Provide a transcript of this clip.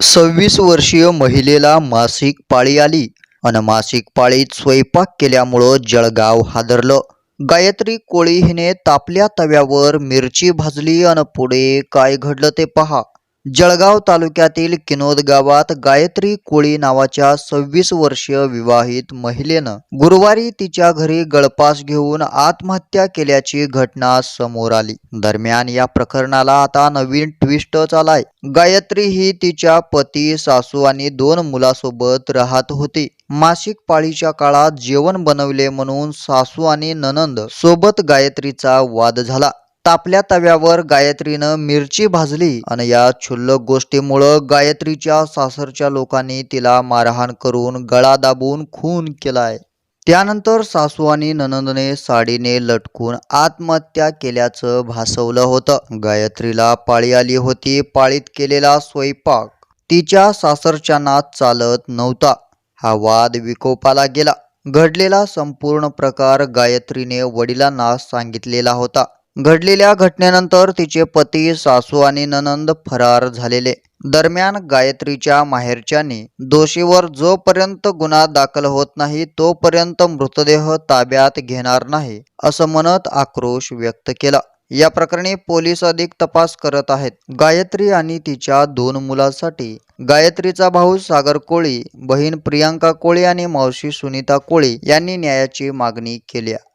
सव्वीस वर्षीय महिलेला मासिक पाळी आली अन मासिक पाळीत स्वयंपाक केल्यामुळं जळगाव हादरलं. गायत्री कोळी हिने तापल्या तव्यावर मिरची भाजली अन पुढे काय घडलं ते पहा. जळगाव तालुक्यातील किनोद गावात गायत्री कोळी नावाच्या सव्वीस वर्षीय विवाहित महिलेनं गुरुवारी तिच्या घरी गळपास घेऊन आत्महत्या केल्याची घटना समोर आली. दरम्यान या प्रकरणाला आता नवीन ट्विस्टच आलाय गायत्री ही तिच्या पती सासू आणि दोन मुलासोबत राहत होती. मासिक पाळीच्या काळात जेवण बनवले म्हणून सासू आणि ननंद सोबत गायत्रीचा वाद झाला. तापल्या तव्यावर गायत्रीनं मिरची भाजली आणि या क्षुल्लक गोष्टीमुळं गायत्रीच्या सासरच्या लोकांनी तिला मारहाण करून गळा दाबून खून केलाय. त्यानंतर सासू आणि ननंदने साडीने लटकून आत्महत्या केल्याचं भासवलं होतं. गायत्रीला पाळी आली होती पाळीत केलेला स्वयंपाक. तिच्या सासरच्यांना चालत नव्हता. हा वाद विकोपाला गेला. घडलेला संपूर्ण प्रकार गायत्रीने वडिलांना सांगितलेला होता. घडलेल्या घटनेनंतर तिचे पती सासू आणि ननंद फरार झालेले. दरम्यान गायत्रीच्या माहेरच्यांनी दोषीवर जोपर्यंत गुन्हा दाखल होत नाही तोपर्यंत मृतदेह ताब्यात घेणार नाही असं म्हणत आक्रोश व्यक्त केला. या प्रकरणी पोलीस अधिक तपास करत आहेत. गायत्री आणि तिच्या दोन मुलांसाठी गायत्रीचा भाऊ सागर कोळी बहीण प्रियांका कोळी आणि मावशी सुनीता कोळी यांनी न्यायाची मागणी केली